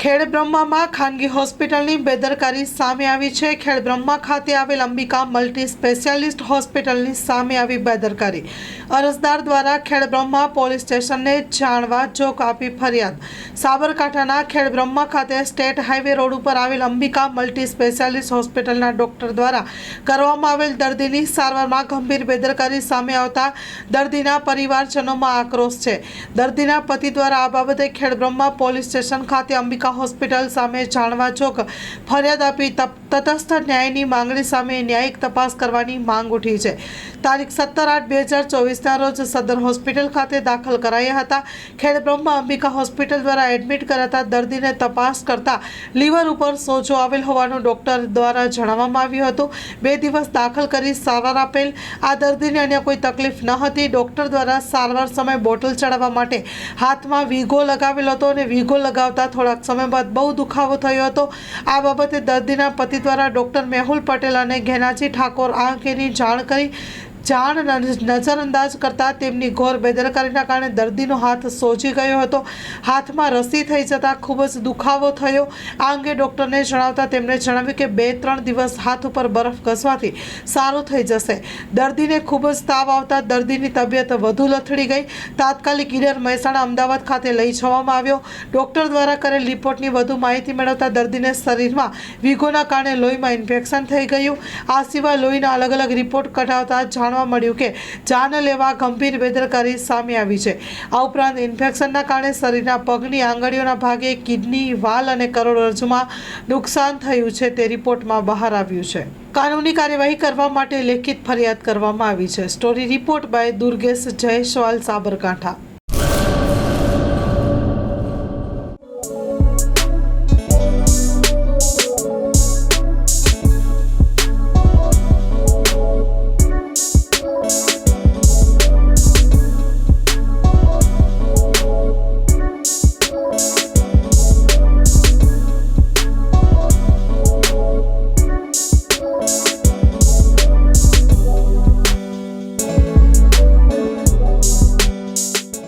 ખેડ બ્રહ્મામાં ખાનગી હોસ્પિટલની બેદરકારી સામે આવી છે. ખેડ બ્રહ્મા ખાતે આવેલ અંબિકા મલ્ટી સ્પેશિયાલિસ્ટ હોસ્પિટલની સામે આવી બેદરકારી. અરજદાર દ્વારા ખેડ બ્રહ્મા પોલીસ સ્ટેશનને જાણવા જોક આપી ફરિયાદ. સાબરકાંઠાના ખેડ બ્રહ્મા ખાતે સ્ટેટ હાઈવે રોડ ઉપર આવેલ અંબિકા મલ્ટી સ્પેશિયાલિસ્ટ હોસ્પિટલના ડોક્ટર દ્વારા કરવામાં આવેલ દર્દીની સારવારમાં ગંભીર બેદરકારી સામે આવતા દર્દીના પરિવારજનોમાં આક્રોશ છે. દર્દીના પતિ દ્વારા આ બાબતે ખેડ બ્રહ્મા પોલીસ સ્ટેશન ખાતે અંબિકા હોસ્પિટલ સામે જાણવા ચોક ફરિયાદ આપી તટસ્થ ન્યાયની માંગણી સામે ન્યાયિક તપાસ કરવાની માંગ ઉઠી છે. તારીખ સત્તર આઠ બે હજાર ચોવીસના રોજ સદર હોસ્પિટલ ખાતે દાખલ કરાયા હતા. ખેડ બ્રહ્મા અંબિકા હોસ્પિટલ દ્વારા એડમિટ કરાતા દર્દીને તપાસ કરતા લીવર ઉપર સોજો આવેલ હોવાનું ડોક્ટર દ્વારા જણાવવામાં આવ્યું હતું. બે દિવસ દાખલ કરી સારવાર આપેલ. આ દર્દીને અન્ય કોઈ તકલીફ ન હતી. ડોક્ટર દ્વારા સારવાર સમયે બોટલ ચડાવવા માટે હાથમાં વીઘો લગાવેલો હતો અને વીઘો લગાવતા થોડાક સમય બાદ બહુ દુખાવો થયો હતો. આ બાબતે દર્દીના પતિ દ્વારા ડૉક્ટર મેહુલ પટેલ અને ઘેનાજી ઠાકોર આ અંગેની જાણ કરી જાણ નજરઅંદાજ કરતાં તેમની ઘોર બેદરકારીના કારણે દર્દીનો હાથ સોજી ગયો હતો. હાથમાં રસી થઈ જતાં ખૂબ જ દુખાવો થયો. આ અંગે ડૉક્ટરને જણાવતા તેમણે જણાવ્યું કે બે ત્રણ દિવસ હાથ ઉપર બરફ ઘસવાથી સારું થઈ જશે. દર્દીને ખૂબ જ તાવ આવતા દર્દીની તબિયત વધુ લથડી ગઈ. તાત્કાલિક ઈડર મહેસાણા અમદાવાદ ખાતે લઈ જવામાં આવ્યો. ડૉક્ટર દ્વારા કરેલ રિપોર્ટની વધુ માહિતી મેળવતા દર્દીને શરીરમાં વિઘોના કારણે લોહીમાં ઇન્ફેક્શન થઈ ગયું. આ સિવાય લોહીના અલગ અલગ રિપોર્ટ કઢાવતા જાણવા મળ્યું કે જાન લેવા ગંભીર બેદરકારી સામે આવી છે. આ ઉપરાંત ઇન્ફેક્શનના કારણે શરીરના પગની આંગળીઓના ભાગે કિડની, વાલ અને કરોડરજ્જુમાં નુકસાન થયું છે તે રિપોર્ટમાં બહાર આવ્યું છે. કાનૂની કાર્યવાહી કરવા માટે લેખિત ફરિયાદ કરવામાં આવી છે. Story report by Durgesh Jaiswal Sabarkantha.